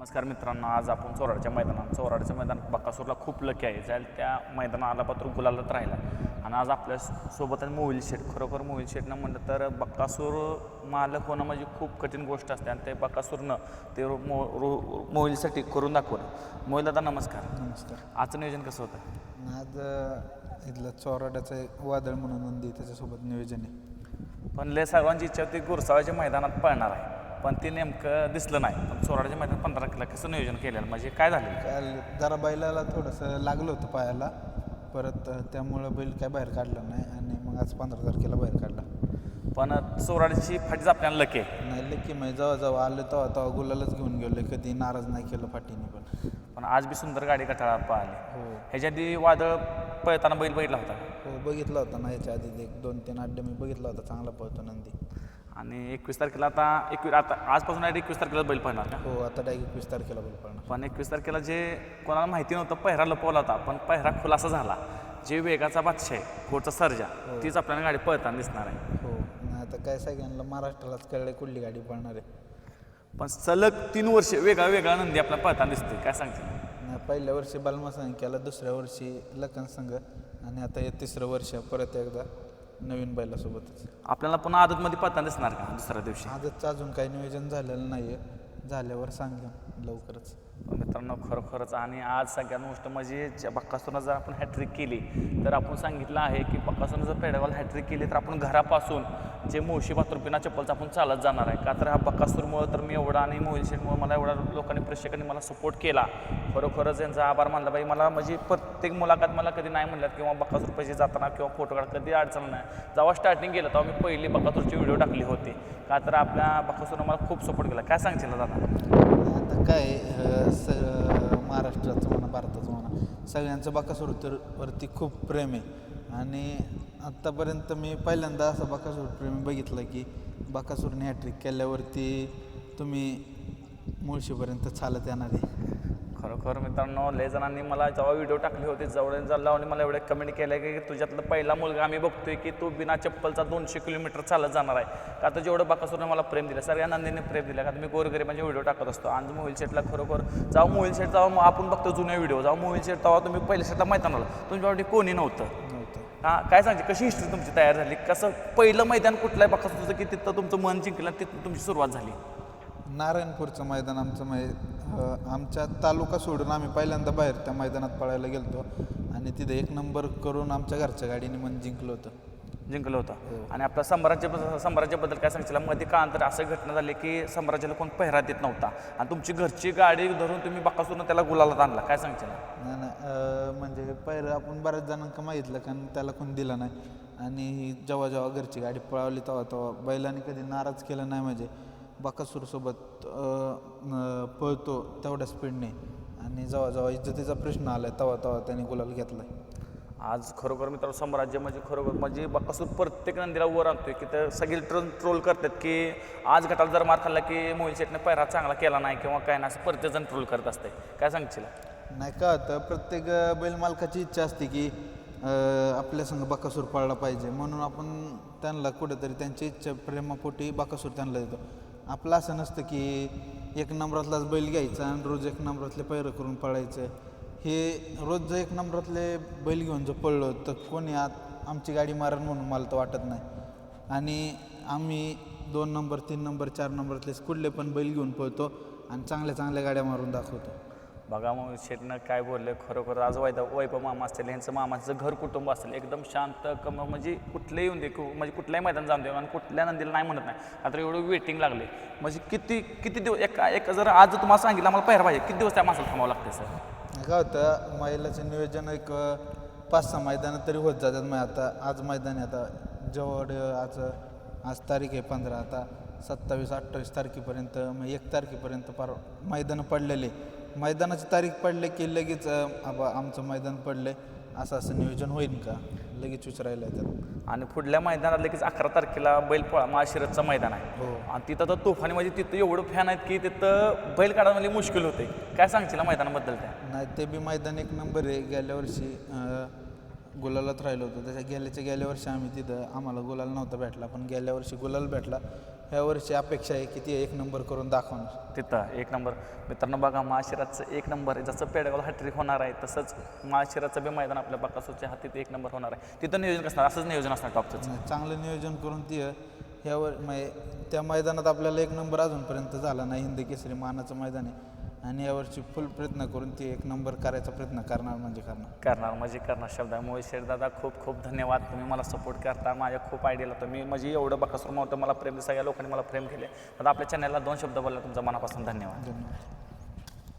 नमस्कार मित्रांनो आज आपण चोराडच्या मैदानात चोराडचं मैदान बकासूरला खूप लकी आहे. जायला त्या मैदानाला पात्र गुलालत राहिला. आणि आज आपल्यासोबत आहे मोहिल शेठ. खरोखर मोहिल शेठनं म्हणलं तर बकासूर मालक होणं म्हणजे खूप कठीण गोष्ट असते. आणि ते बकासूरनं ते रो- मो रो मोहिलसाठी करून दाखवलं. मोहिल दादा नमस्कार. नमस्कार. आजचं नियोजन कसं होतं? आज इथलं चोराड्याचं एक वादळ म्हणून नंदी त्याच्यासोबत नियोजन आहे. पण लय सर्वांची इच्छा होती गुरसाळ्याच्या मैदानात पळणार आहे. पण ते नेमकं दिसलं नाही. पण चोराडच्या मैदानात पंधरा किलो कसं नियोजन केलेलं? म्हणजे काय झालं काल जरा बैलाला थोडंसं लागलं होतं पायाला. परत त्यामुळं बैल काय बाहेर काढला नाही आणि मग आज पंधरा तारखेला बाहेर काढला. पण चोराडची फाटीच आपल्याला लकी? नाही लकी मग जेव्हा जेव्हा आलं तेव्हा तेव्हा गुलालच घेऊन गेलो. कधी नाराज नाही केलं फाटीने पण. पण आज बी सुंदर गाडी कटाळा पाहिली. हो. ह्याच्या आधी वादळ पळताना बैल बघितला होता? हो बघितला होता ना याच्या आधी. एक दोन तीन अड्डे मी बघितला होता. चांगला पळतो नंदी. आणि एकवीस तारखेला आता एकवीस आता आजपासून डायरेक्ट एकवीस तारखेला बैल पळणार का हो आता डायरेक्ट एकवीस तारखेला बैल पळणार. पण एकवीस तारखेला जे कोणाला माहिती नव्हतं पहिरा लपवला होता पण पहिरा खुलासा झाला. जे वेगाचा बादशाह आहे घोडचा सर्जा तीच आपल्याला गाडी पळताना दिसणार आहे. हो नाही आता काय सगळ्यांना महाराष्ट्रालाच कळलं कुठली गाडी पळणार आहे. पण सलग तीन वर्ष वेगळा वेगळा नंदी आपल्याला पळताना दिसते काय सांगते पहिल्या वर्षी बालमा संघ केला दुसऱ्या वर्षी लखन संघ आणि आता हे तिसरं वर्ष परत एकदा नवीन बैलासोबतच. आपल्याला पुन्हा आदतमध्ये पळताना दिसणार का दुसऱ्या दिवशी? आजच अजून काही नियोजन झालेलं नाही आहे झाल्यावर सांगेन लवकरच. मित्रांनो खरोखरच. आणि आज सगळ्यात गोष्ट म्हणजे ज्या बक्कासूरनं जर आपण हॅट्रिक केली तर आपण सांगितलं आहे की बक्कासूरनं जर पेडवाल हॅट्रिक केली तर आपण घरापासून जे मोशी पातुरपिना चप्पलचा आपण चालत जाणार आहे. का तर हा बक्कासूरमुळं तर मी एवढा आणि मोहिल शेठमुळं मला एवढा लोकांनी प्रेक्षकांनी मला सपोर्ट केला. खरोखरच यांचा आभार मानला पाहिजे. मला म्हणजे प्रत्येक मुलाखत मला कधी नाही म्हणल्यात किंवा बक्कासूर पैसे जाताना किंवा फोटो काढ कधी अडचण नाही. जेव्हा स्टार्टिंग केलं तेव्हा मी पहिली बक्कासूरची व्हिडिओ टाकली होती. का तर आपल्या बक्कासूरनं मला खूप सपोर्ट केला. काय सांगशील दादा? काय स महाराष्ट्राचं म्हणा भारताचं म्हणा सगळ्यांचं बाकासूर तर वरती खूप प्रेम आहे. आणि आत्तापर्यंत मी पहिल्यांदा असं बाकासूर प्रेमी बघितलं की बाकासूरने हॅट्रिक केल्यावरती तुम्ही मुळशीपर्यंत चालत येणार आहे. खरोखर मित्रांनो लय जणांनी मला जेव्हा व्हिडिओ टाकले होते जवळ आणि मला एवढे कमेंट केलं की तुझ्यातलं पहिला मुलगा आम्ही बघतोय की तू बिना चप्पलचा दोनशे किलोमीटर चालत जाणार आहे. का तर जेवढं बाकासूरने मला प्रेम दिलं सगळ्या नंदीने प्रेम दिलं. का मी गोरगरिबांचे व्हिडिओ टाकत असतो. आणि मोबाईल सेटला खरोखर जाऊ मोबाईल सेट जाऊ आपण बघतो जुने व्हिडिओ जाऊ मोबाईल सेट तेव्हा तुम्ही पहिल्या सेटला मैदानाला तुमच्यासाठी कोणी नव्हतं. नव्हतं. हा काय सांगते? कशी हिस्ट्री तुमची तयार झाली? कसं पहिलं मैदान कुठलं आहे बकासूरचं की तिथं तुमचं मन जिंकलं तिथं तुमची सुरुवात झाली? नारायणपूरचं मैदान आमचं मै आमच्या तालुका सोडून आम्ही पहिल्यांदा बाहेर त्या मैदानात पळायला गेलतो. आणि तिथे एक नंबर करून आमच्या घरच्या गाडीने मन जिंकलं होतं. जिंकलं होतं. आणि आपल्या साम्राज्य साम्राज्याबद्दल काय सांगशील मध्ये काळांतर असं घटना झाली की साम्राज्याला कोण पहिरा देत नव्हता? आणि तुमची घरची गाडी धरून तुम्ही बकासूरनं त्याला गुलालात आणला. काय सांगशील नाही नाही. म्हणजे पहिलं आपण बऱ्याच जणांना मागितलं कारण त्याला कोण दिला नाही. आणि जेव्हा जेव्हा घरची गाडी पळवली तेव्हा तेव्हा बैलांनी कधी नाराज केलं नाही म्हणजे. बाकासूरसोबत पळतो तेवढ्या स्पीडने आणि जेव्हा जेव्हा इज्जतीचा प्रश्न आला तेव्हा तेव्हा त्यांनी गुलाल घेतला आज खरोखर मित्रांनो साम्राज्य म्हणजे खरोखर म्हणजे बकासूर प्रत्येक नंदीला वर आणतोय. की तर सगळे ट्रोल ट्रोल करतात की आज गटाला जर मार खाल्ला की मोहिल शेटने पहिरा चांगला केला नाही किंवा काय नाही असं प्रत्येक जण ट्रोल करत असते काय सांगशील? नाही का होतं प्रत्येक बैल मालकाची इच्छा असते की आपल्या संग बाकासूर पाळला पाहिजे. म्हणून आपण त्यांना कुठेतरी त्यांची इच्छा प्रेमापोटी बाकासूर त्यांना देतो. आपलं असं नसतं की एक नंबरातलाच बैल घ्यायचा आणि रोज एक नंबरातले पैरं करून पळायचं. हे रोज जर एक नंबरातले बैल घेऊन जर पळलो तर कोणी आत आमची गाडी मारण म्हणून मला तर वाटत नाही. आणि आम्ही दोन नंबर तीन नंबर चार नंबरातले कुठले पण बैल घेऊन पळतो आणि चांगल्या चांगल्या गाड्या मारून दाखवतो. बघा मग शेटनं काय बोललं खरोखर आज वैदा वैभव मामा असतील ह्यांचं मामाचं घर कुटुंब असेल एकदम शांत कम म्हणजे कुठलंही येऊन दे कु- म्हणजे कुठल्याही मैदान जाऊन दे आणि कुठल्या नंदीला नाही म्हणत नाही. आता एवढं वेटिंग लागले. म्हणजे किती किती दिवस एका एक जर आज तुम्हाला सांगितलं आम्हाला पहिला पाहिजे किती दिवस त्या माणसाला थांबावं लागते सर? काय होतं महिलाचं नियोजन एक पाच सहा मैदानं तरी होत जातात मग आता आज मैदान आहे आता जवळ आज आज तारीख आहे पंधरा आता सत्तावीस अठ्ठावीस तारखेपर्यंत मग एक तारखेपर्यंत पार मैदानं पडलेले. मैदानाची तारीख पडले की लगेच अं, आबा आमचं मैदान पडले. असं असं नियोजन होईल का? लगेच विचारायला येतात. आणि पुढल्या मैदानात लगेच अकरा तारखेला बैलपोळा महाशिरतचं मैदान आहे. हो. आणि तिथं तर तुफानी म्हणजे तिथं एवढं फॅन आहेत की तिथं बैल काढायला म्हणजे मुश्किल होते. काय सांगशील मैदानाबद्दल त्या? नाही ते बी मैदान एक नंबर आहे. गेल्या वर्षी गुलालात राहिलो होतो. त्याच्या गेल्याच्या गेल्या वर्षी आम्ही तिथं आम्हाला गुलाल नव्हता भेटला पण गेल्या वर्षी गुलाल भेटला. ह्या वर्षी अपेक्षा आहे की ती एक नंबर करून दाखवणार. तिथं एक नंबर. मित्रांनो बघा माशिराचं एक नंबर आहे. जसं पेडगावला हॅट्रिक होणार आहे तसंच माशिराचं बी मैदान आपल्या बकासूरच्या हातीत एक नंबर होणार आहे. तिथं नियोजन कसणार? असंच नियोजन असणार टॉपचंच. चांगलं नियोजन करून ती ह्यावर म्हणजे त्या मैदानात आपल्याला एक नंबर अजूनपर्यंत झाला नाही. हिंदी केसरी मानाचं मैदान आहे. आणि यावर्षी फुल प्रयत्न करून ती एक नंबर करायचा प्रयत्न करणार म्हणजे करणार. करणार म्हणजे करणार. शब्द आहे मोहित दादा खूप खूप धन्यवाद. तुम्ही मला सपोर्ट करता. माझ्या खूप आयडियाला तुम्ही म्हणजे एवढं बकासूर होतं मला प्रेम सगळ्या लोकांनी मला प्रेम केले आता आपल्या चॅनलला दोन शब्द बोलला तुमचा मनापासून धन्यवाद. धन्यवाद.